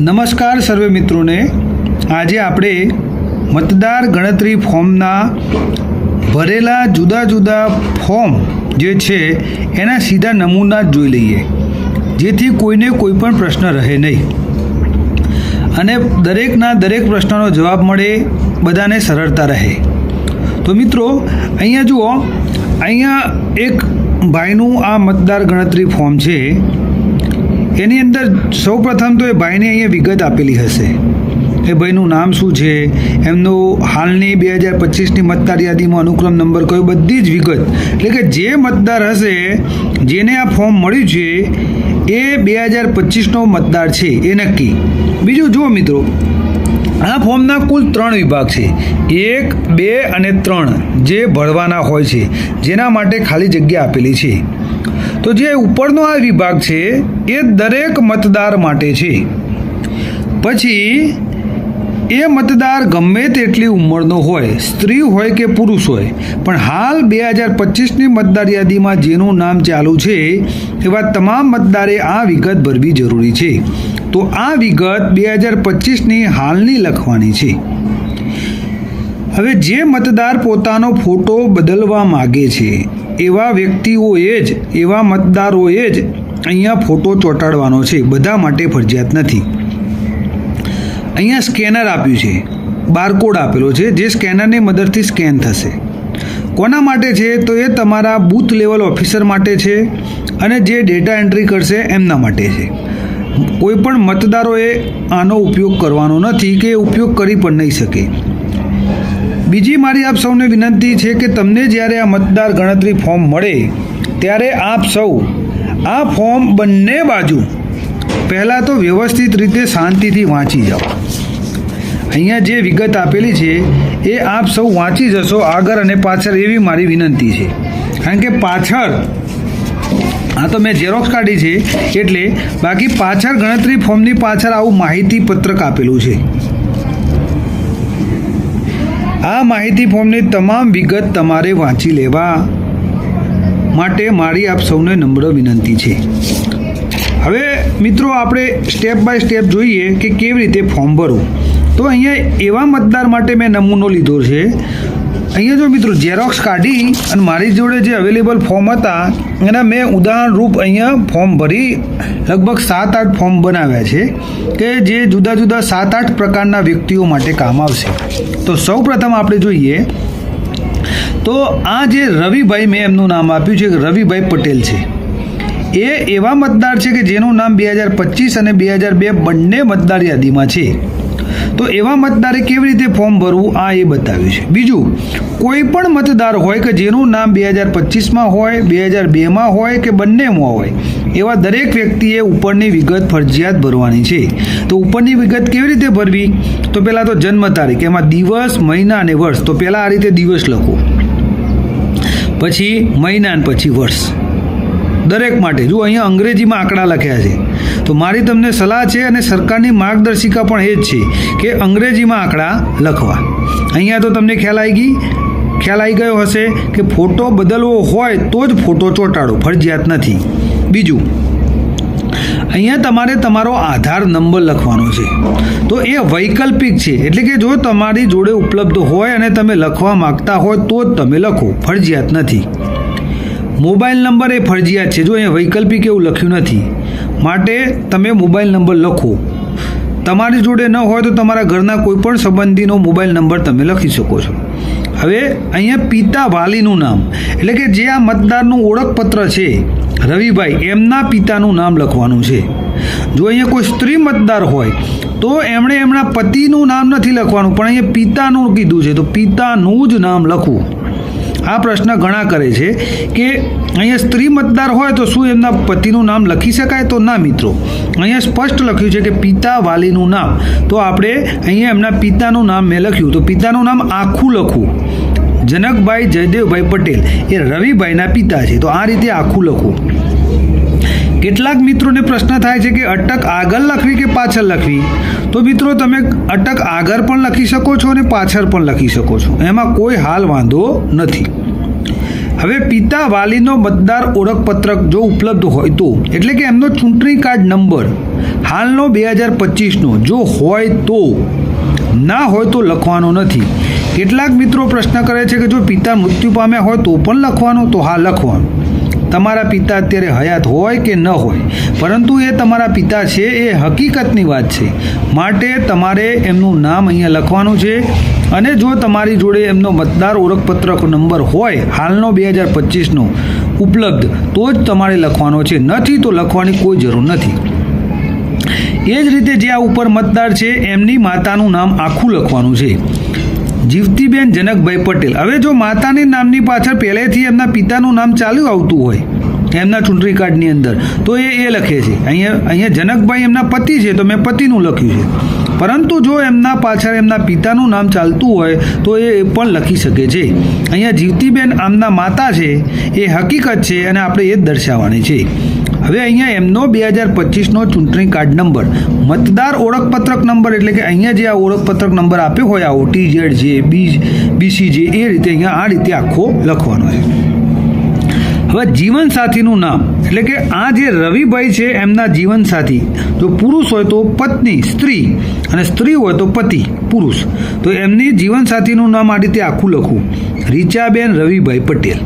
નમસ્કાર સર્વે મિત્રોને. આજે આપણે મતદાર ગણતરી ફોર્મના ભરેલા જુદા જુદા ફોર્મ જે છે એના સીધા નમૂના જ જોઈ લઈએ. જેથી કોઈને કોઈ પણ પ્રશ્ન રહે નહીં. અને દરેકના દરેક પ્રશ્નનો જવાબ મળે, બધાને સરળતા રહે. તો મિત્રો, અહીંયા જુઓ, અહીંયા એક ભાઈનું આ મતદાર ગણતરી ફોર્મ છે. એની અંદર સૌપ્રથમ તો એ ભાઈને અહીંયા વિગત આપેલી હશે. એ ભાઈનું નામ શું છે? એમનું હાલની બે હજાર પચીસની મતદાર યાદીમાં અનુક્રમ નંબર કયો? બધી જ વિગત. એટલે કે જે મતદાર હશે, જેને આ ફોર્મ મળ્યું છે, એ બે હજાર પચીસનો મતદાર છે, એ નક્કી. બીજું જુઓ મિત્રો, આ ફોર્મના કુલ ત્રણ વિભાગ છે. એક, બે અને ત્રણ જે ભરવાના હોય છે, જેના માટે ખાલી જગ્યા આપેલી છે. તો જે ઉપરનો આ વિભાગ છે, એ દરેક મતદાર માટે છે. પછી, એ મતદાર ગમે તેટલી ઉંમરનો હોય, સ્ત્રી હોય કે પુરુષ હોય, પણ હાલ બે હજાર પચીસની મતદાર યાદીમાં જેનું નામ ચાલુ છે, એવા તમામ મતદારે આ વિગત ભરવી જરૂરી છે. તો આ વિગત બે હજાર પચીસની હાલની લખવાની છે. હવે જે મતદાર પોતાનો ફોટો બદલવા માગે છે એવા વ્યક્તિઓએ જ, એવા મતદારોએ જ અહીંયા ફોટો ચોંટાડવાનો છે. બધા માટે ફરજિયાત નથી. અહીંયા સ્કેનર આપ્યું છે. બારકોડ આપેલો છે. જે સ્કેનરની મદદથી સ્કેન થશે. કોના માટે છે? તો એ તમારા બૂથ લેવલ ઓફિસર માટે છે અને જે ડેટા એન્ટ્રી કરશે એમના માટે છે. કોઈ પણ મતદારોએ આનો ઉપયોગ કરવાનો નથી કે ઉપયોગ કરી પણ નહીં શકે. બીજી મારી આપ સૌને વિનંતી છે કે તમને જ્યારે આ મતદાર ગણતરી ફોર્મ મળે, ત્યારે આપ સૌ આ ફોર્મ બંને બાજુ પહેલાં તો વ્યવસ્થિત રીતે શાંતિથી વાંચી જાઓ. અહીંયા જે વિગત આપેલી છે, એ આપ સૌ વાંચી જશો આગળ અને પાછળ એવી મારી વિનંતી છે. કારણ કે પાછળ, આ તો મેં ઝેરોક્સ કાઢી છે, એટલે બાકી પાછળ ગણતરી ફોર્મની પાછળ આવું માહિતી પત્રક આપેલું છે. આ માહિતી ફોર્મની તમામ વિગત તમારે વાંચી લેવા માટે મારી આપ સૌને નમ્ર વિનંતી છે. હવે મિત્રો આપણે સ્ટેપ બાય સ્ટેપ જોઈએ કે કેવી રીતે ફોર્મ ભરવું. તો અહીંયા એવા મતદાર માટે મેં નમૂનો લીધો છે અહીંયા જો મિત્રો ઝેરોક્સ કાઢી અને મારી જોડે જે અવેલેબલ ફોર્મ હતા, એના મેં ઉદાહરણરૂપ અહીંયા ફોર્મ ભરી લગભગ સાત આઠ ફોર્મ બનાવ્યા છે કે જે જુદા જુદા સાત આઠ પ્રકારના વ્યક્તિઓ માટે કામ આવશે. તો સૌ પ્રથમ આપણે જોઈએ, તો આ જે રવિભાઈ મેં એમનું નામ આપ્યું છે, રવિભાઈ પટેલ છે. એ એવા મતદાર છે કે જેનું નામ બે હજાર પચીસ અને બે હજાર બે બંને મતદાર યાદીમાં છે. તો એવા મતદારે કેવી રીતે ફોર્મ ભરવું? આ એ બતાવ્યું છે. બીજું, કોઈ પણ મતદાર હોય કે જેનું નામ બે હજાર પચીસમાં હોય, બે હજાર બેમાં હોય કે બંનેમાં હોય, એવા દરેક વ્યક્તિએ ઉપરની વિગત ફરજિયાત ભરવાની છે. તો ઉપરની વિગત કેવી રીતે ભરવી? તો પહેલાં તો જન્મ તારીખ, એમાં દિવસ, મહિના અને વર્ષ. તો પહેલાં આ રીતે દિવસ લખો. પછી મહિના પછી વર્ષ. દરેક માટે. જો અહીંયા અંગ્રેજીમાં આંકડા લખ્યા છે. તો મારી તમને સલાહ છે અને સરકારની માર્ગદર્શિકા પણ એ જ છે કે અંગ્રેજીમાં આંકડા લખવા. અહીંયા તો તમને ખ્યાલ આવી ગઈ? ખ્યાલ આવી ગયો હશે કે ફોટો બદલવો હોય તો જ ફોટો ચોંટાડો, ફરજિયાત નથી. બીજું, અહીંયા તમારે તમારો આધાર નંબર લખવાનો છે. તો એ વૈકલ્પિક છે, એટલે કે જો તમારી જોડે ઉપલબ્ધ હોય અને તમે લખવા માગતા હોય તો જ તમે લખો, ફરજિયાત નથી. મોબાઈલ નંબર એ ફરજિયાત છે, જો અહીંયા વૈકલ્પિક એવું લખ્યું નથી. માટે તમે મોબાઈલ નંબર લખો. તમારી જોડે ન હોય તો તમારા ઘરના કોઈપણ સંબંધીનો મોબાઈલ નંબર તમે લખી શકો છો. હવે અહીંયા પિતા વાલીનું નામ, એટલે કે જે આ મતદારનું ઓળખપત્ર છે, રવિભાઈ, એમના પિતાનું નામ લખવાનું છે. જો અહીંયા કોઈ સ્ત્રી મતદાર હોય, તો એમણે એમના પતિનું નામ નથી લખવાનું, પણ અહીંયા પિતાનું કીધું છે, તો પિતાનું જ નામ લખવું આ પ્રશ્ન ઘણા કરે છે કે અહીંયા સ્ત્રી મતદાર હોય તો શું એમના પતિનું નામ લખી શકાય? તો ના મિત્રો. અહીંયા સ્પષ્ટ લખ્યું છે કે પિતા વાલીનું નામ. તો આપણે અહીંયા એમના પિતાનું નામ મેં લખ્યું. તો પિતાનું નામ આખું લખવું જનકભાઈ જયદેવભાઈ પટેલ. એ રવિભાઈના પિતા છે. તો આ રીતે આખું લખવું કેટલાક મિત્રોને પ્રશ્ન થાય છે કે અટક આગળ લખવી કે પાછળ લખવી? તો મિત્રો, તમે અટક આગળ પણ લખી શકો છો અને પાછળ પણ લખી શકો છો. એમાં કોઈ હાલ વાંધો નથી. હવે પિતા વાલીનો મતદાર ઓળખપત્રક જો ઉપલબ્ધ હોય તો, એટલે કે એમનો ચૂંટણી કાર્ડ નંબર હાલનો બે હજાર પચીસનો, જો હોય તો, ના હોય તો લખવાનો નથી. કેટલાક મિત્રો પ્રશ્ન કરે છે કે જો પિતા મૃત્યુ પામ્યા હોય તો પણ લખવાનો, તો હા લખવાનું. તમારા પિતા અત્યારે હયાત હોય કે ન હોય, પરંતુ એ તમારા પિતા છે એ હકીકતની વાત છે. માટે તમારે એમનું નામ અહીંયા લખવાનું છે અને જો તમારી જોડે એમનો મતદાર ઓળખપત્રક નંબર હોય, હાલનો બે હજાર પચીસનો ઉપલબ્ધ, તો જ તમારે લખવાનો છે. નથી તો લખવાની કોઈ જરૂર નથી. એ જ રીતે જે આ ઉપર મતદાર છે, એમની માતાનું નામ આખું લખવાનું છે. જીવતીબેન જનકભાઈ પટેલ. હવે જો માતાની નામની પાછળ પહેલેથી એમના પિતાનું નામ ચાલ્યું આવતું હોય, એમના ચૂંટણી કાર્ડની અંદર, તો એ એ લખે છે. અહીંયા અહીંયા જનકભાઈ એમના પતિ છે, તો મેં પતિનું લખ્યું છે. પરંતુ જો એમના પાછળ એમના પિતાનું નામ ચાલતું હોય, તો એ પણ લખી શકે છે. અહીંયા જીવતીબેન આમના માતા છે, એ હકીકત છે અને આપણે એ જ દર્શાવવાની છે. હવે અહીંયા એમનો બે હજાર પચીસનો ચૂંટણી કાર્ડ નંબર, મતદાર ઓળખપત્રક નંબર એટલે કે અહીંયા જે આ ઓળખપત્રક નંબર આપ્યો હોય, આ ઓટી જેડ જે બી બીસી જે એ રીતે અહીંયા આ રીતે આખો લખવાનો છે. હવે જીવનસાથીનું નામ, એટલે કે આ જે રવિભાઈ છે એમના જીવનસાથી જો પુરુષ હોય તો પત્ની, સ્ત્રી, અને સ્ત્રી હોય તો પતિ, પુરુષ. તો એમની જીવનસાથીનું નામ આ રીતે આખું લખવું રીચાબેન રવિભાઈ પટેલ.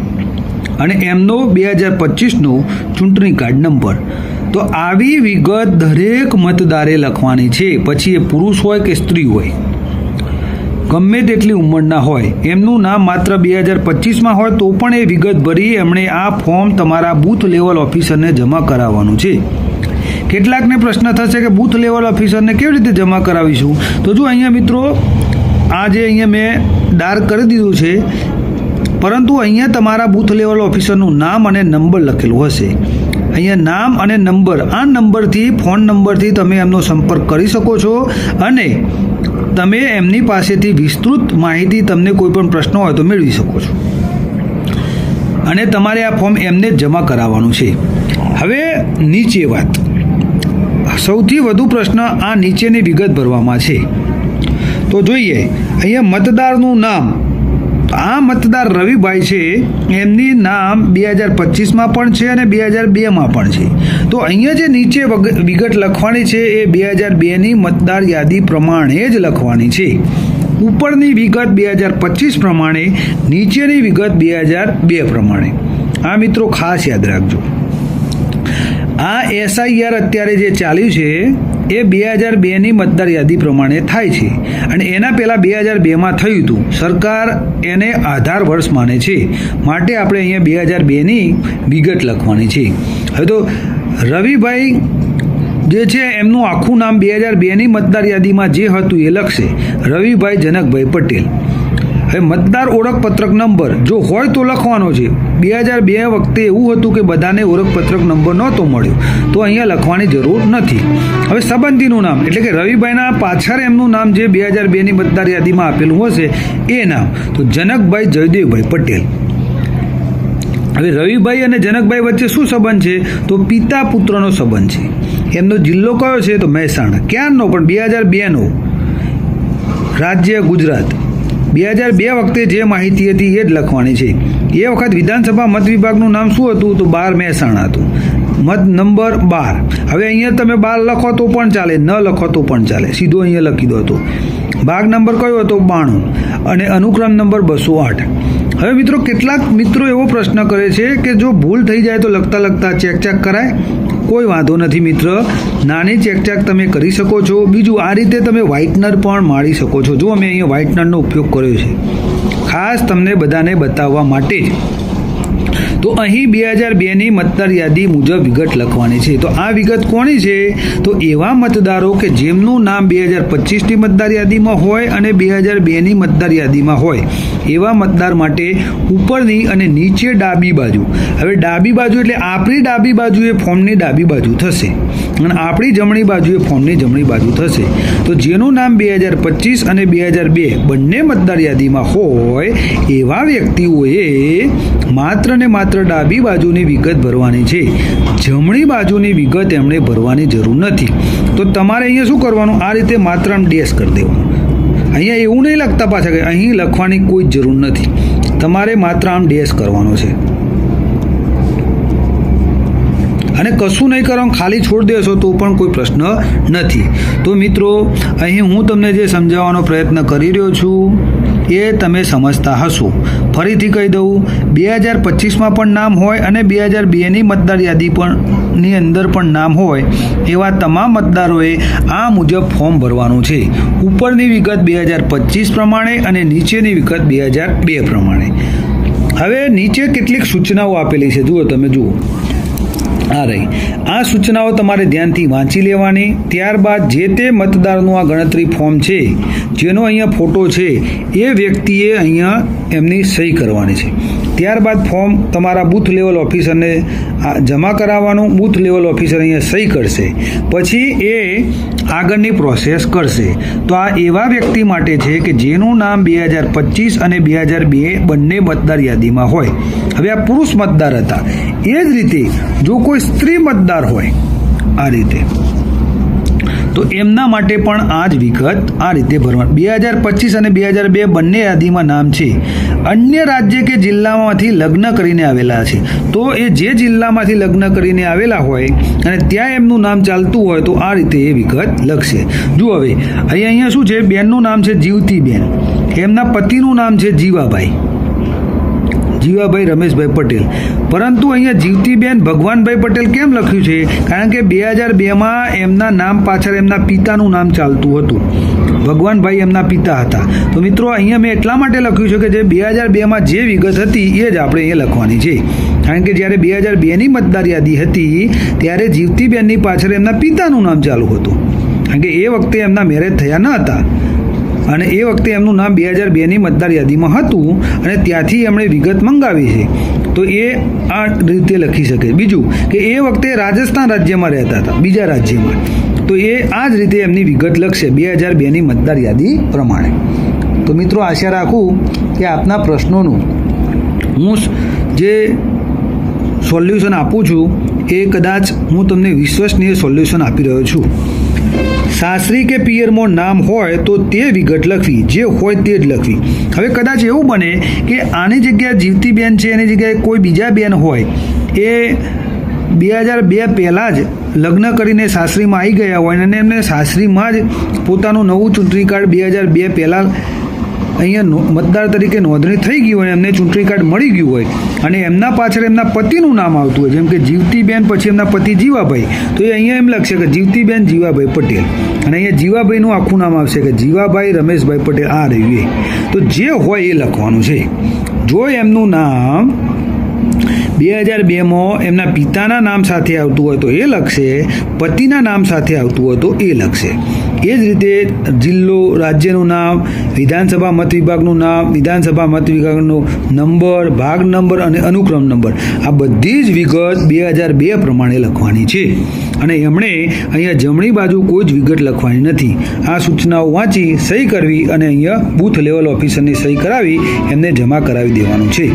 અને એમનો બે હજાર પચીસનો ચૂંટણી કાર્ડ નંબર. તો આવી વિગત દરેક મતદારે લખવાની છે. પછી એ પુરુષ હોય કે સ્ત્રી હોય. ગમે તેટલી ઉંમરના હોય. એમનું નામ માત્ર બે હજાર પચીસમાં હોય તો પણ એ વિગત ભરી એમણે આ ફોર્મ તમારા બૂથ લેવલ ઓફિસરને જમા કરાવવાનું છે. કેટલાકને પ્રશ્ન થશે કે બૂથ લેવલ ઓફિસરને કેવી રીતે જમા કરાવીશું? તો જો અહીંયા મિત્રો આ જે અહીંયા મેં ડાર્ક કરી દીધું છે પરંતુ અહીંયા તમારા બૂથ લેવલ ઓફિસરનું નામ અને નંબર લખેલું હશે. અહીંયા નામ અને નંબર, આ નંબરથી, ફોન નંબરથી તમે એમનો સંપર્ક કરી શકો છો અને તમે એમની પાસેથી વિસ્તૃત માહિતી તમને કોઈ પણ પ્રશ્ન હોય તો મેળવી શકો છો. અને તમારે આ ફોર્મ એમને જ જમા કરાવવાનું છે. હવે નીચે વાત. સૌથી વધુ પ્રશ્ન આ નીચેની વિગત ભરવામાં છે. તો જોઈએ, અહીંયા મતદારનું નામ આ મતદાર રવિભાઈ છે, એમની નામ બે હજાર પચીસમાં પણ છે અને બે હજાર બેમાં પણ છે. તો અહીંયા જે નીચે વિગત લખવાની છે, એ બે હજાર બેની મતદાર યાદી પ્રમાણે જ લખવાની છે. ઉપરની વિગત બે હજાર પચીસ પ્રમાણે, નીચેની વિગત બે હજાર બે પ્રમાણે. આ મિત્રો ખાસ યાદ રાખજો. આ એસઆઈઆર અત્યારે જે ચાલ્યું છે એ બે હજાર બેની મતદાર યાદી પ્રમાણે થાય છે. અને એના પહેલાં બે હજાર બેમાં થયું હતું. સરકાર એને આધાર વર્ષ માને છે. માટે આપણે અહીંયા બે હજાર બેની વિગત લખવાની છે. હવે તો રવિભાઈ જે છે એમનું આખું નામ બે હજાર બેની મતદાર યાદીમાં જે હતું એ લખશે. રવિભાઈ જનકભાઈ પટેલ. હવે મતદાર ઓળખપત્રક નંબર જો હોય તો લખવાનો છે. બે હજાર બે વખતે એવું હતું કે બધાને ઓળખપત્રક નંબર નહોતો મળ્યો. તો અહીંયા લખવાની જરૂર નથી. હવે સંબંધીનું નામ, એટલે કે રવિભાઈના પાછળ એમનું નામ જે બે હજાર બેની મતદાર યાદીમાં આપેલું હશે, એ નામ. તો જનકભાઈ જયદેવભાઈ પટેલ. હવે રવિભાઈ અને જનકભાઈ વચ્ચે શું સંબંધ છે? તો પિતા પુત્રનો સંબંધ છે. એમનો જિલ્લો કયો છે? તો મહેસાણા. ક્યાંનો પણ બે હજાર બેનો. રાજ્ય ગુજરાત. બે હજાર બે વખતે જે માહિતી હતી એ જ લખવાની છે. એ વખત વિધાનસભા મત વિભાગનું નામ શું હતું? તો બાર મહેસાણા હતું. મત નંબર બાર. હવે અહીંયા તમે બાર લખો તો પણ ચાલે, ન લખો તો પણ ચાલે. સીધો અહીંયા લખી દો હતો ભાગ નંબર કયો હતો? બાણું. અને અનુક્રમ નંબર બસો આઠ. હવે મિત્રો, કેટલાક મિત્રો એવો પ્રશ્ન કરે છે કે જો ભૂલ થઈ જાય તો લખતા લખતા ચેક ચેક કરાય? કોઈ વાંધો નથી મિત્ર. નાની ચેકચાક તમે કરી શકો છો. બીજું, આ રીતે તમે વ્હાઇટનર પણ માળી શકો છો. જો અમે અહીંયા વ્હાઇટનરનો ઉપયોગ કર્યો છે. ખાસ તમને બધાને બતાવવા માટે જ. તો અહીં બે હજાર બેની મતદાર યાદી મુજબ વિગત લખવાની છે. તો આ વિગત કોની છે? તો એવા મતદારો કે જેમનું નામ બે હજાર પચીસની મતદાર યાદીમાં હોય અને બે હજાર બેની મતદાર યાદીમાં હોય. એવા મતદાર માટે ઉપરની અને નીચે ડાબી બાજુ. હવે ડાબી બાજુ એટલે આપણી ડાબી બાજુએ ફોર્મની ડાબી બાજુ થશે. અને આપણી જમણી બાજુએ ફોર્મની જમણી બાજુ થશે. તો જેનું નામ બે હજાર પચીસ અને બે હજાર બે બંને મતદાર યાદીમાં હોય, એવા વ્યક્તિઓએ માત્ર ને માત્ર ડાબી બાજુની વિગત ભરવાની છે. જમણી બાજુની વિગત એમણે ભરવાની જરૂર નથી. તો તમારે અહીંયા શું કરવાનું? આ રીતે માત્ર આમ ડેશ કરી દેવાનું. અહીંયા એવું નહીં લખતા પાછા કે અહીં લખવાની કોઈ જરૂર નથી. તમારે માત્ર આમ ડેશ કરવાનો છે. અને કશું નહીં કરો, ખાલી છોડી દેશો તો પણ કોઈ પ્રશ્ન નથી. તો મિત્રો, અહીં હું તમને જે સમજાવવાનો પ્રયત્ન કરી રહ્યો છું. એ તમે સમજતા હશો. ફરીથી કહી દઉં, બે હજાર પચીસમાં પણ નામ હોય અને બે હજાર બેની મતદાર યાદી પણ ની અંદર પણ નામ હોય, એવા તમામ મતદારોએ આ મુજબ ફોર્મ ભરવાનું છે. ઉપરની વિગત બે હજાર પચીસ પ્રમાણે અને નીચેની વિગત બે હજાર બે પ્રમાણે. હવે નીચે કેટલીક સૂચનાઓ આપેલી છે. જુઓ તમે, જુઓ. આ રહી. આ સૂચનાઓ તમારે ધ્યાનથી વાંચી લેવાની. ત્યારબાદ જે તે મતદારનું આ ગણતરી ફોર્મ છે, જેનો અહીંયા ફોટો છે, એ વ્યક્તિએ અહીંયા એમની સહી કરવાની છે. ત્યારબાદ ફોર્મ તમારા બૂથ લેવલ ઓફિસરને જમા કરાવવાનું બૂથ લેવલ ઓફિસર અહીંયા સહી કરશે. પછી એ આગળની પ્રોસેસ કરશે. તો આ એવા વ્યક્તિ માટે છે કે જેનું નામ બે હજાર પચીસ અને બે હજાર બે બંને મતદાર યાદીમાં હોય. હવે આ પુરુષ મતદાર હતા. એ જ રીતે જો કોઈ સ્ત્રી મતદાર હોય, આ રીતે. તો એમના માટે પણ આ જ વિગત આ રીતે ભરવાની બે હજાર પચીસ અને બે હજાર બે બંને યાદીમાં નામ છે. અન્ય રાજ્ય કે જિલ્લામાંથી લગ્ન કરીને આવેલા છે. તો એ જે જિલ્લામાંથી લગ્ન કરીને આવેલા હોય અને ત્યાં એમનું નામ ચાલતું હોય તો આ રીતે એ વિગત લખશે. જુઓ હવે, અહીંયા અહીંયા શું છે? બેનનું નામ છે જીવતીબેન. એમના પતિનું નામ છે જીવાભાઈ. જીવાભાઈ રમેશભાઈ પટેલ. પરંતુ અહીંયા જીવતીબેન ભગવાનભાઈ પટેલ કેમ લખ્યું છે? કારણ કે બે હજાર બેમાં એમના નામ પાછળ એમના પિતાનું નામ ચાલતું હતું. ભગવાનભાઈ એમના પિતા હતા. તો મિત્રો, અહીંયા મેં એટલા માટે લખ્યું છે કે જે બે હજાર બેમાં જે વિગત હતી, એ જ આપણે એ લખવાની છે. કારણ કે જ્યારે બે હજાર બેની મતદાર યાદી હતી, ત્યારે જીવતીબેનની પાછળ એમના પિતાનું નામ ચાલુ હતું. કારણ કે એ વખતે એમના મેરેજ થયા ન હતા. અને એ વખતે એમનું નામ બે હજાર બેની મતદાર યાદીમાં હતું અને ત્યાંથી એમણે વિગત મંગાવી છે. તો એ આ રીતે લખી શકે. બીજું કે એ વખતે રાજસ્થાન રાજ્યમાં રહેતા હતા, બીજા રાજ્યમાં. તો એ આ જ રીતે એમની વિગત લખશે બે હજાર બેની મતદાર યાદી પ્રમાણે. તો મિત્રો, આશા રાખું કે આપના પ્રશ્નોનું હું જે સોલ્યુશન આપું છું, એ કદાચ હું તમને વિશ્વસનીય સોલ્યુશન આપી રહ્યો છું. સાસરી કે પિયરમાં નામ હોય તો તે વિગત લખવી. જે હોય તે જ લખવી. હવે કદાચ એવું બને કે આની જગ્યાએ જીવતી બેન છે, એની જગ્યાએ કોઈ બીજા બેન હોય, એ બે હજાર બે પહેલાં જ લગ્ન કરીને સાસરીમાં આવી ગયા હોય અને એમને સાસરીમાં જ પોતાનું નવું ચૂંટણી કાર્ડ બે હજાર બે પહેલાં અહીંયા મતદાર તરીકે નોંધણી થઈ ગઈ હોય એમને ચૂંટણી કાર્ડ મળી ગયું હોય અને એમના પાછળ એમના પતિનું નામ આવતું હોય, જેમ કે જીવતીબેન, પછી એમના પતિ જીવાભાઈ. તો એ અહીંયા એમ લખશે કે જીવતીબેન જીવાભાઈ પટેલ. અને અહીંયા જીવાભાઈનું આખું નામ આવશે કે જીવાભાઈ રમેશભાઈ પટેલ આ રહ્યું એ તો જે હોય એ લખવાનું છે. જો એમનું નામ બે હજાર બેમાં એમના પિતાના નામ સાથે આવતું હોય તો એ લખશે, પતિના નામ સાથે આવતું હોય તો એ લખશે. એ જ રીતે જિલ્લો રાજ્યનું નામ, વિધાનસભા મત વિભાગનું નામ, વિધાનસભા મત વિભાગનો નંબર, ભાગ નંબર અને અનુક્રમ નંબર. આ બધી જ વિગત બે હજાર બે પ્રમાણે લખવાની છે. અને એમણે અહીંયા જમણી બાજુ કોઈ જ વિગત લખવાની નથી. આ સૂચનાઓ વાંચી સહી કરવી અને અહીંયા બૂથ લેવલ ઓફિસરની સહી કરાવી, એમને જમા કરાવી દેવાનું છે.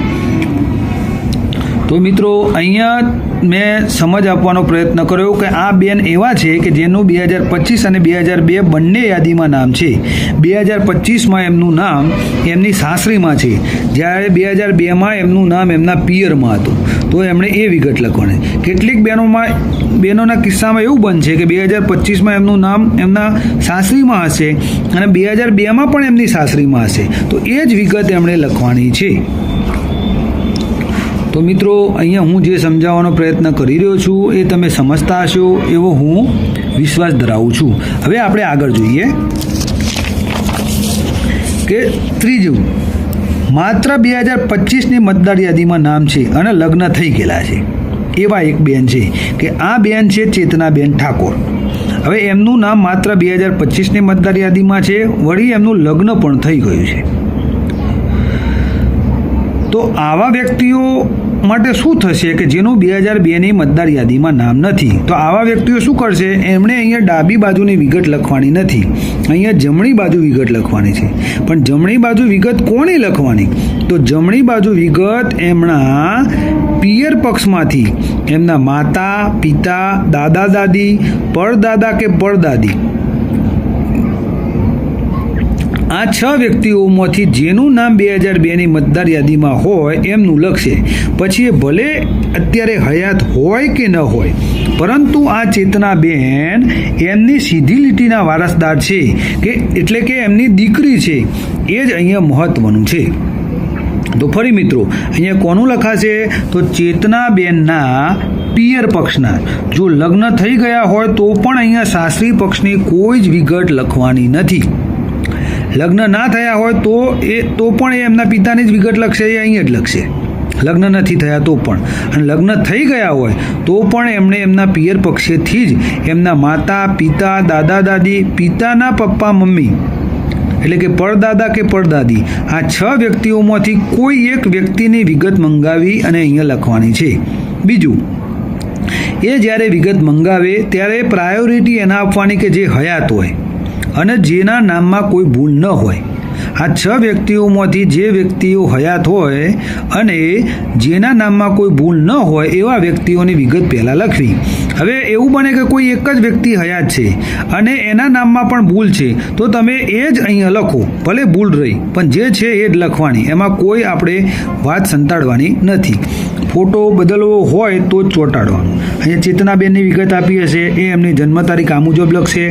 મિત્રો, અહીંયા મેં સમજ આપવાનો પ્રયત્ન કર્યો કે આ બેન એવા છે કે જેનું બે હજાર પચીસ અને બે હજાર બે બંને યાદીમાં નામ છે. બે હજાર પચીસમાં એમનું નામ એમની સાસરીમાં છે. જ્યારે બે હજાર બેમાં એમનું નામ એમના પિયરમાં હતું. તો એમણે એ વિગત લખવાની. કેટલીક બહેનોમાં બહેનોના કિસ્સામાં એવું બનશે કે બે હજાર પચીસમાં એમનું નામ એમના સાસરીમાં હશે અને બે હજાર બેમાં પણ એમની સાસરીમાં હશે. તો એ જ વિગત એમણે લખવાની છે. તો મિત્રો, અહીંયા હું જે સમજાવવાનો પ્રયત્ન કરી રહ્યો છું, એ તમે સમજતા હશો, એવો હું વિશ્વાસ ધરાવું છું. હવે આપણે આગળ જોઈએ કે ત્રીજું, માત્ર બે હજાર પચીસની મતદાર યાદીમાં નામ છે અને લગ્ન થઈ ગયેલા છે. એવા એક બેન છે કે આ બેન છે ચેતનાબેન ઠાકોર. હવે એમનું નામ માત્ર બે હજાર પચીસની મતદાર યાદીમાં છે, વળી એમનું લગ્ન પણ થઈ ગયું છે. તો આવા વ્યક્તિઓ માટે શું થશે કે જેનું બે હજાર બેની મતદાર યાદીમાં નામ નથી? તો આવા વ્યક્તિઓ શું કરશે? એમણે અહીંયા ડાબી બાજુની વિગત લખવાની નથી. અહીંયા જમણી બાજુ વિગત લખવાની છે. પણ જમણી બાજુ વિગત કોણે લખવાની? તો જમણી બાજુ વિગત એમના પિયર પક્ષમાંથી. એમના માતા, પિતા, દાદા, દાદી, પરદાદા કે પરદાદી. આ છ વ્યક્તિઓમાંથી જેનું નામ બે હજાર બેની મતદાર યાદીમાં હોય એમનું લખશે. પછી એ ભલે અત્યારે હયાત હોય કે ન હોય, પરંતુ આ ચેતના બેન એમની સીધી લીટીના વારસદાર છે કે એટલે કે એમની દીકરી છે. એ જ અહીંયા મહત્વનું છે. તો ફરી મિત્રો, અહીંયા કોનું લખાશે? તો ચેતનાબેનના પિયર પક્ષના. જો લગ્ન થઈ ગયા હોય તો પણ અહીંયા સાસરી પક્ષની કોઈ જ વિગત લખવાની નથી. લગ્ન ના થયા હોય તો એ, તો પણ એ એમના પિતાની જ વિગત લખશે, એ અહીં જ લખશે. લગ્ન નથી થયા તો પણ. અને લગ્ન થઈ ગયા હોય તો પણ એમણે એમના પિયર પક્ષેથી જ એમના માતા, પિતા, દાદા, દાદી, પિતાના પપ્પા, મમ્મી, એટલે કે પરદાદા કે પરદાદી, આ છ વ્યક્તિઓમાંથી કોઈ એક વ્યક્તિની વિગત મંગાવી અને અહીંયા લખવાની છે. બીજું, એ જ્યારે વિગત મંગાવે ત્યારે પ્રાયોરિટી એના આપવાની કે જે હયાત હોય. અને જેના નામમાં કોઈ ભૂલ ન હોય. આ છ વ્યક્તિઓમાંથી જે વ્યક્તિઓ હયાત હોય અને જેના નામમાં કોઈ ભૂલ ન હોય એવા વ્યક્તિઓની વિગત પહેલાં લખવી. હવે એવું બને કે કોઈ એક જ વ્યક્તિ હયાત છે અને એના નામમાં પણ ભૂલ છે, તો તમે એ જ અહીંયા લખો, ભલે ભૂલ રહી, પણ જે છે એ જ લખવાની, એમાં કોઈ આપણે વાત સંતાડવાની નથી. ફોટો બદલવો હોય તો જ ચોંટાડવાનો. અહીંયા ચેતનાબેનની વિગત આપી હશે, એ એમની જન્મ તારીખ આ મુજબ લખશે,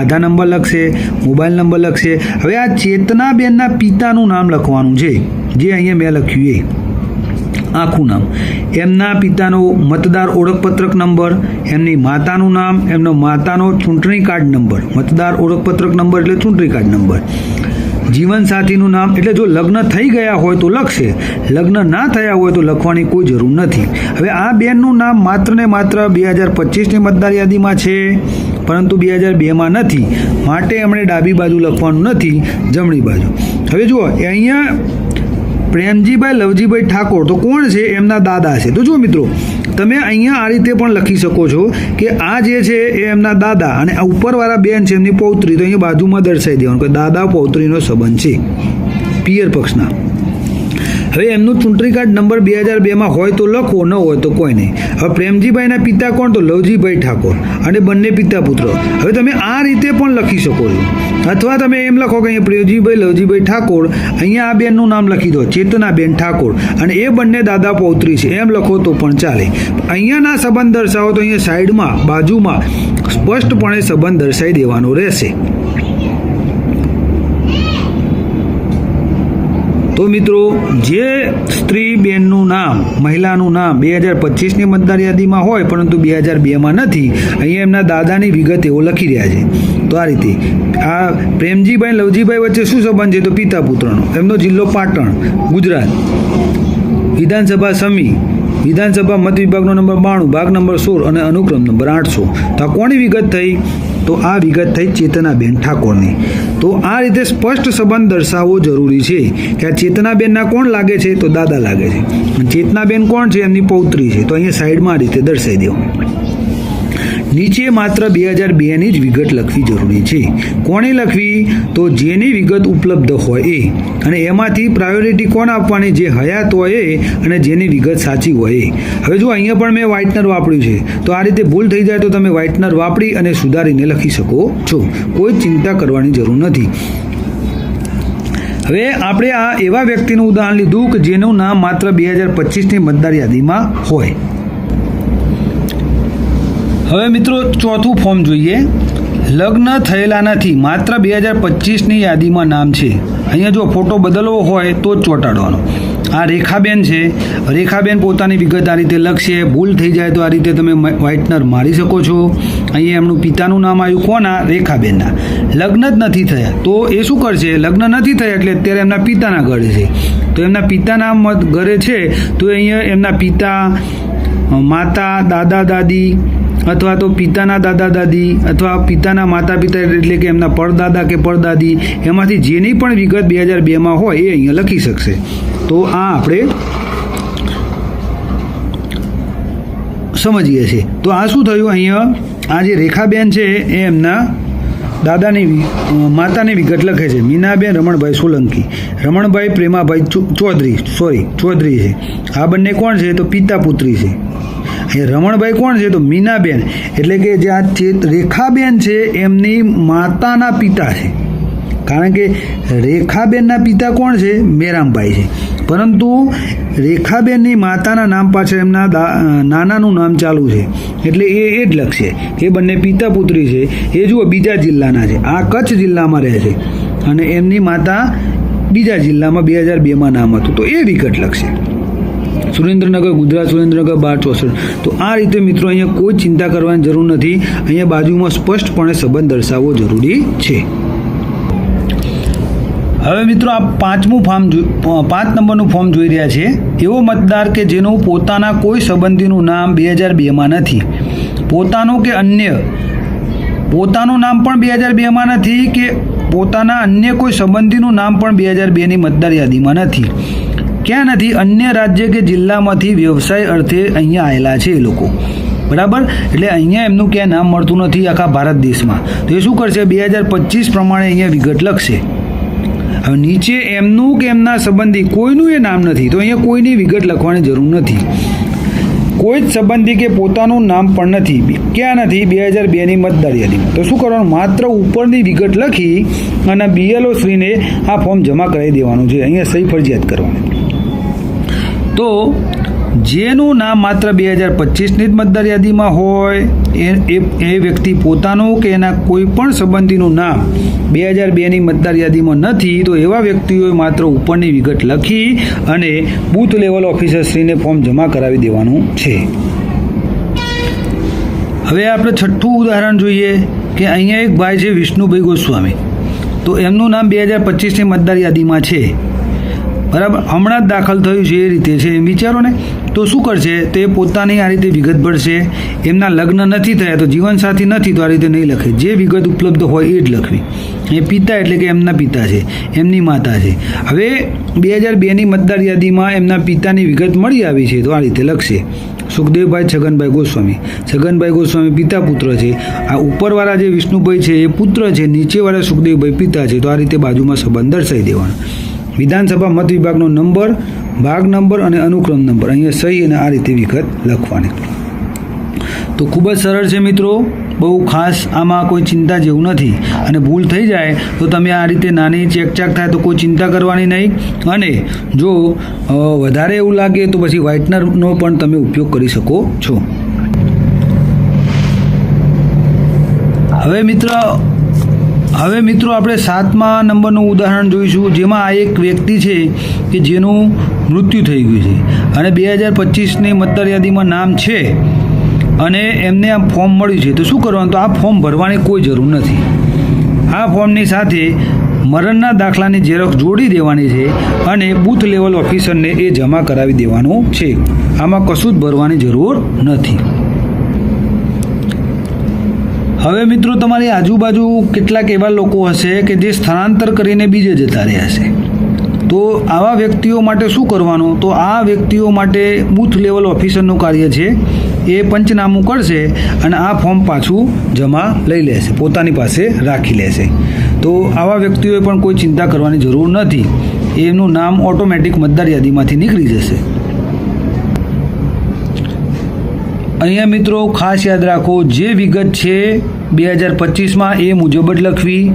આધાર નંબર લખશે, મોબાઈલ નંબર લખશે. હવે આ ચેતનાબેનના પિતાનું નામ લખવાનું છે, જે અહીંયા મેં લખ્યું એ. આખું નામ. એમના પિતાનો મતદાર ઓળખપત્રક નંબર, એમની માતાનું નામ, એમનો માતાનો ચૂંટણી કાર્ડ નંબર. મતદાર ઓળખપત્રક નંબર એટલે ચૂંટણી કાર્ડ નંબર. જીવનસાથીનું નામ એટલે જો લગ્ન થઈ ગયા હોય તો લખશે. લગ્ન ના થયા હોય તો લખવાની કોઈ જરૂર નથી. હવે આ બેનનું નામ માત્ર ને માત્ર બે હજાર પચીસની મતદાર યાદીમાં છે, પરંતુ બે હજાર બેમાં નથી. માટે એમણે ડાબી બાજુ લખવાનું નથી, જમણી બાજુ. હવે જુઓ અહીંયા પ્રેમજીભાઈ, લવજીભાઈ ઠાકોર તો કોણ છે? એમના દાદા છે. તો જો મિત્રો, તમે અહીંયા આ રીતે પણ લખી શકો છો કે આ જે છે એ એમના દાદા અને આ ઉપરવાળા બેન છે, એમની પૌત્રી. તો અહીંયા બાજુમાં દર્શાવી દેવાનું કે દાદા પૌત્રીનો સંબંધ છે પિયર પક્ષના. હવે એમનું ચૂંટણી કાર્ડ નંબર બે હજાર બેમાં હોય તો લખો, ન હોય તો કોઈ નહીં. હવે પ્રેમજીભાઈના પિતા કોણ? તો લવજીભાઈ ઠાકોર અને બંને પિતા પુત્ર. હવે તમે આ રીતે પણ લખી શકો છો. અથવા તમે એમ લખો કે અહીંયા પ્રેમજીભાઈ લવજીભાઈ ઠાકોર, અહીંયા આ બેનનું નામ લખી દો, ચેતનાબેન ઠાકોર. અને એ બંને દાદા પૌત્રી છે. એમ લખો તો પણ ચાલે. અહીંયાના સંબંધ દર્શાવો તો અહીંયા સાઈડમાં, બાજુમાં સ્પષ્ટપણે સંબંધ દર્શાવી દેવાનો રહેશે. તો મિત્રો, જે સ્ત્રી બેનનું નામ, મહિલાનું નામ બે હજાર પચીસની મતદાર યાદીમાં હોય, પરંતુ બે હજાર બેમાં નથી, અહીંયા એમના દાદાની વિગત એવો લખી રહ્યા છે. તો આ રીતે આ પ્રેમજીભાઈ લવજીભાઈ વચ્ચે શું સંબંધ છે? તો પિતા પુત્રનો. એમનો જિલ્લો પાટણ, ગુજરાત. વિધાનસભા સમી. વિધાનસભા મત વિભાગનો નંબર બાણું, ભાગ નંબર સોળ અને અનુક્રમ નંબર આઠસો. તો આ કોની વિગત થઈ? તો આ વિગત થઈ ચેતનાબેન ઠાકોરની. તો આ રીતે સ્પષ્ટ સંબંધ દર્શાવવો જરૂરી છે કે આ ચેતનાબેનના કોણ લાગે છે? તો દાદા લાગે છે. ચેતનાબેન કોણ છે? એમની પૌત્રી છે. તો અહીંયા સાઈડમાં આ રીતે દર્શાવી દેવું. નીચે માત્ર બે હજાર બેની જ વિગત લખવી જરૂરી છે. કોણે લખવી? તો જેની વિગત ઉપલબ્ધ હોય એ. અને એમાંથી પ્રાયોરિટી કોણ આપવાની? જે હયાત હોય એ અને જેની વિગત સાચી હોય એ. હવે જો અહીંયા પણ મેં વ્હાઇટનર વાપર્યું છે. તો આ રીતે ભૂલ થઈ જાય તો તમે વ્હાઇટનર વાપરી અને સુધારીને લખી શકો છો. કોઈ ચિંતા કરવાની જરૂર નથી. હવે આપણે આ એવા વ્યક્તિનું ઉદાહરણ લીધું કે જેનું નામ માત્ર બે હજાર પચીસની મતદાર યાદીમાં હોય. હવે મિત્રો, ચોથું ફોર્મ જોઈએ. લગ્ન થયેલા નથી, માત્ર બે હજાર પચીસની યાદીમાં નામ છે. અહીંયા જો ફોટો બદલવો હોય તો જ ચોંટાડવાનો. આ રેખાબેન છે. રેખાબેન પોતાની વિગત આ રીતે લખશે. ભૂલ થઈ જાય તો આ રીતે તમે વ્હાઇટનર મારી શકો છો. અહીંયા એમનું પિતાનું નામ આવ્યું. કોના રેખાબેનના. લગ્ન જ નથી થયા. તો એ શું કરશે? લગ્ન નથી થયા એટલે અત્યારે એમના પિતાના ઘરે છે. તો એમના પિતાના ઘરે છે. તો અહીંયા એમના પિતા, માતા, દાદા, દાદી અથવા તો પિતાના દાદા દાદી અથવા પિતાના માતા પિતા એટલે કે એમના પરદાદા કે પરદાદી, એમાંથી જેની પણ વિગત બે હજાર બેમાં હોય એ અહીંયા લખી શકશે. તો આ આપણે સમજીએ છીએ. તો આ શું થયું અહીંયા? આ જે રેખાબેન છે એ એમના દાદાની માતાની વિગત લખે છે. મીનાબેન રમણભાઈ સોલંકી. રમણભાઈ પ્રેમાભાઈ ચૌધરી. સોરી ચૌધરી છે. આ બંને કોણ છે? તો પિતા પુત્રી છે. એ રમણભાઈ કોણ છે? તો મીનાબેન. એટલે કે જે આ રેખાબેન છે, એમની માતાના પિતા છે. કારણ કે રેખાબેનના પિતા કોણ છે? મેરામભાઈ છે. પરંતુ રેખાબેનની માતાના નામ પાછળ એમના નાનાનું નામ ચાલુ છે. એટલે એ એ જ લખશે. એ બંને પિતા પુત્રી છે. એ જુઓ, બીજા જિલ્લાના છે. આ કચ્છ જિલ્લામાં રહે છે. અને એમની માતા બીજા જિલ્લામાં બે હજાર બેમાં નામ હતું. તો એ વિગત લખશે. સુરેન્દ્રનગર, ગુજરાત સુરેન્દ્રનગર, બાર ચોસઠ. તો આ રીતે મિત્રો અહીંયા કોઈ ચિંતા કરવાની જરૂર નથી. અહીંયા બાજુમાં સ્પષ્ટપણે સંબંધ દર્શાવવો જરૂરી છે. હવે મિત્રો આ પાંચમું ફોર્મ પાંચ નંબરનું ફોર્મ જોઈ રહ્યા છે. એવો મતદાર કે જેનું પોતાના કોઈ સંબંધીનું નામ બે હજાર બેમાં નથી. પોતાનું કે અન્ય? પોતાનું નામ પણ બે હજાર બેમાં નથી કે પોતાના અન્ય કોઈ સંબંધીનું નામ પણ બે હજાર બેની મતદાર યાદીમાં નથી. ક્યાં નથી, અન્ય રાજ્ય કે જિલ્લામાંથી વ્યવસાય અર્થે અહીંયા આવેલા છે એ લોકો. બરાબર? એટલે અહીંયા એમનું ક્યાંય નામ મળતું નથી આખા ભારત દેશમાં. તો એ શું કરશે? બે હજાર પચીસ પ્રમાણે અહીંયા વિગત લખશે. હવે નીચે એમનું કે એમના સંબંધી કોઈનું એ નામ નથી. તો અહીંયા કોઈની વિગત લખવાની જરૂર નથી. કોઈ જ સંબંધી કે પોતાનું નામ પણ નથી. ક્યાં નથી? બે હજાર બેની મતદારી હતી તો શું કરવાનું? માત્ર ઉપરની વિગત લખી અને બીએલઓ શ્રીને આ ફોર્મ જમા કરાવી દેવાનું છે. અહીંયા સહી ફરજિયાત કરવાની. તો જેનું નામ માત્ર બે હજાર પચીસની જ મતદાર યાદીમાં હોય, એ, એ- વ્યક્તિ પોતાનું કે એના કોઈ પણ સંબંધીનું નામ બે હજાર બેની મતદાર યાદીમાં નથી, તો એવા વ્યક્તિઓએ માત્ર ઉપરની વિગત લખી અને બૂથ લેવલ ઓફિસરશ્રીને ફોર્મ જમા કરાવી દેવાનું છે. હવે આપણે છઠ્ઠું ઉદાહરણ જોઈએ કે અહીંયા એક ભાઈ છે વિષ્ણુભાઈ ગોસ્વામી. તો એમનું નામ બે હજાર પચીસની મતદાર યાદીમાં છે. બરાબર? હમણાં જ દાખલ થયું છે એ રીતે છે. એમ વિચારો ને. તો શું કરશે? તો પોતાની આ રીતે વિગત ભરશે. એમના લગ્ન નથી થયા તો જીવનસાથી નથી તો આ રીતે નહીં લખે. જે વિગત ઉપલબ્ધ હોય એ જ લખવી. એ પિતા એટલે કે એમના પિતા છે. એમની માતા છે. હવે બે હજાર બેની મતદાર યાદીમાં એમના પિતાની વિગત મળી આવી છે તો આ રીતે લખશે. સુખદેવભાઈ છગનભાઈ ગોસ્વામી. છગનભાઈ ગોસ્વામી પિતા પુત્ર છે. આ ઉપરવાળા જે વિષ્ણુભાઈ છે એ પુત્ર છે. નીચેવાળા સુખદેવભાઈ પિતા છે. તો આ રીતે બાજુમાં સંબંધ દર્શાવી દેવાનો. વિધાનસભા મત વિભાગનો નંબર, ભાગ નંબર અને અનુક્રમ નંબર. અહીંયા સહી અને આ રીતે વિગત લખવાની. તો ખૂબ જ સરળ છે મિત્રો. બહુ ખાસ આમાં કોઈ ચિંતા જેવું નથી. અને ભૂલ થઈ જાય તો તમે આ રીતે નાની ચેકચાક થાય તો કોઈ ચિંતા કરવાની નહીં. અને જો વધારે એવું લાગે તો પછી વ્હાઇટનરનો પણ તમે ઉપયોગ કરી શકો છો. હવે મિત્ર હવે મિત્રો આપણે સાતમા નંબરનું ઉદાહરણ જોઈશું, જેમાં આ એક વ્યક્તિ છે કે જેનું મૃત્યુ થઈ ગયું છે. અને બે હજાર પચીસની મતદાર યાદીમાં નામ છે અને એમને આ ફોર્મ મળ્યું છે. તો શું કરવાનું? તો આ ફોર્મ ભરવાની કોઈ જરૂર નથી. આ ફોર્મની સાથે મરણના દાખલાની ઝેરોક્ષ જોડી દેવાની છે અને બૂથ લેવલ ઓફિસરને એ જમા કરાવી દેવાનું છે. આમાં કશું જ ભરવાની જરૂર નથી. હવે મિત્રો તમારી આજુબાજુ કેટલાક એવા લોકો હશે કે જે સ્થળાંતર કરીને બીજે જતા રહ્યા છે. તો આવા વ્યક્તિઓ માટે શું કરવાનું? તો આ વ્યક્તિઓ માટે બૂથ લેવલ ઓફિસરનું કાર્ય છે. એ પંચનામું કરશે અને આ ફોર્મ પાછું જમા લઈ લેશે, પોતાની પાસે રાખી લેશે. તો આવા વ્યક્તિઓએ પણ કોઈ ચિંતા કરવાની જરૂર નથી. એનું નામ ઓટોમેટિક મતદાર યાદીમાંથી નીકળી જશે. અહીંયા મિત્રો ખાસ યાદ રાખો, જે વિગત છે બે હજાર પચીસમાં એ મુજબ જ લખવી.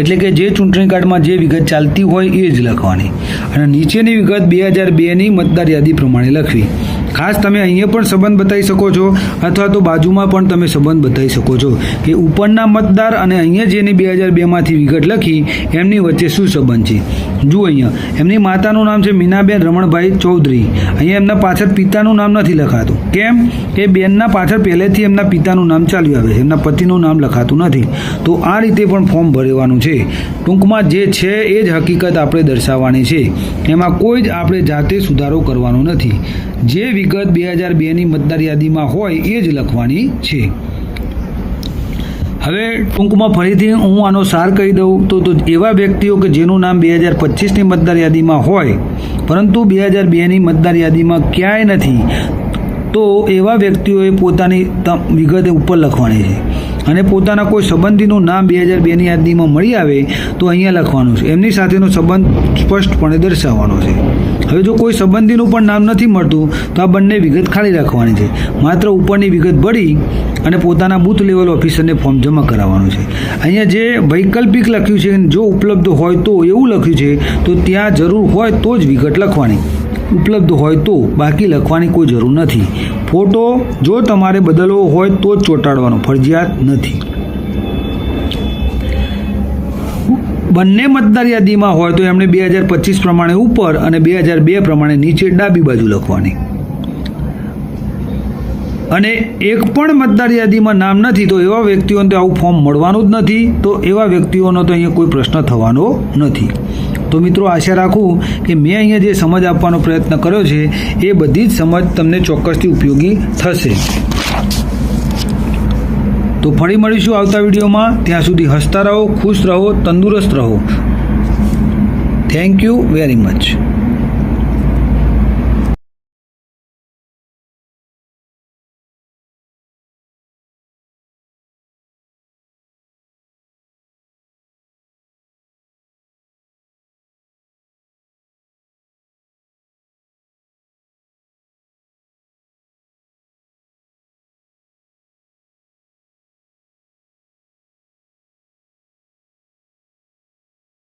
એટલે કે જે ચૂંટણી કાર્ડમાં જે વિગત ચાલતી હોય એ જ લખવાની. અને નીચેની વિગત બે હજાર બેની મતદાર યાદી પ્રમાણે લખવી. ખાસ તમે અહીંયા પણ સંબંધ બતાવી શકો છો, અથવા તો બાજુમાં પણ તમે સંબંધ બતાવી શકો છો કે ઉપરના મતદાર અને અહીંયા જેની બે હજાર બેમાંથી વિગત લખી એમની વચ્ચે શું સંબંધ છે. જુઓ અહીંયા, એમની માતાનું નામ છે મીનાબેન રમણભાઈ ચૌધરી. અહીંયા એમના પાછળ પિતાનું નામ નથી લખાતું. કેમ? કે બેનના પાછળ પહેલેથી એમના પિતાનું નામ ચાલ્યું આવે છે. એમના પતિનું નામ લખાતું નથી. તો આ રીતે પણ ફોર્મ ભરવાનું છે. ટૂંકમાં જે છે એ જ હકીકત આપણે દર્શાવવાની છે. એમાં કોઈ જ આપણે જાતે સુધારો કરવાનો નથી. જે વિગત બે હજાર બેની મતદાર યાદીમાં હોય એ જ લખવાની છે. હવે ટૂંકમાં ફરીથી હું આનો સાર કહી દઉં તો તો એવા વ્યક્તિઓ કે જેનું નામ બે હજાર પચીસની મતદાર યાદીમાં હોય, પરંતુ બે હજાર બેની મતદાર યાદીમાં ક્યાંય નથી, તો એવા વ્યક્તિઓએ પોતાની વિગતે ઉપર લખવાની છે. અને પોતાના કોઈ સંબંધીનું નામ બે હજાર બેની યાદીમાં મળી આવે તો અહીંયા લખવાનું છે. એમની સાથેનો સંબંધ સ્પષ્ટપણે દર્શાવવાનો છે. હવે જો કોઈ સંબંધીનું પણ નામ નથી મળતું, તો આ બંને વિગત ખાલી રાખવાની છે. માત્ર ઉપરની વિગત ભરી અને પોતાના બૂથ લેવલ ઓફિસરને ફોર્મ જમા કરાવવાનું છે. અહીંયા જે વૈકલ્પિક લખ્યું છે જો ઉપલબ્ધ હોય તો એવું લખ્યું છે, તો ત્યાં જરૂર હોય તો જ વિગત લખવાની. ઉપલબ્ધ હોય તો બાકી લખવાની કોઈ જરૂર નથી. ફોટો જો તમારે બદલવો હોય તો જ ચોંટાડવાનો, ફરજિયાત નથી. બંને મતદાર યાદીમાં હોય તો એમણે બે હજાર પચીસ પ્રમાણે ઉપર અને બે હજાર બે પ્રમાણે નીચે ડાબી બાજુ લખવાની. અને એક પણ મતદાર યાદીમાં નામ નથી, તો એવા વ્યક્તિઓને તો આવું ફોર્મ મળવાનું જ નથી, તો એવા વ્યક્તિઓનો તો અહીંયા કોઈ પ્રશ્ન થવાનો નથી. તો મિત્રો આશા રાખું કે મેં અહીંયા જે સમજ આપવાનો પ્રયત્ન કર્યો છે, એ બધી જ સમજ તમને ચોક્કસથી ઉપયોગી થશે. તો ફરી મળીશું આવતા વિડીયોમાં. ત્યાં સુધી હસતા રહો, ખુશ રહો, તંદુરસ્ત રહો. Thank you very much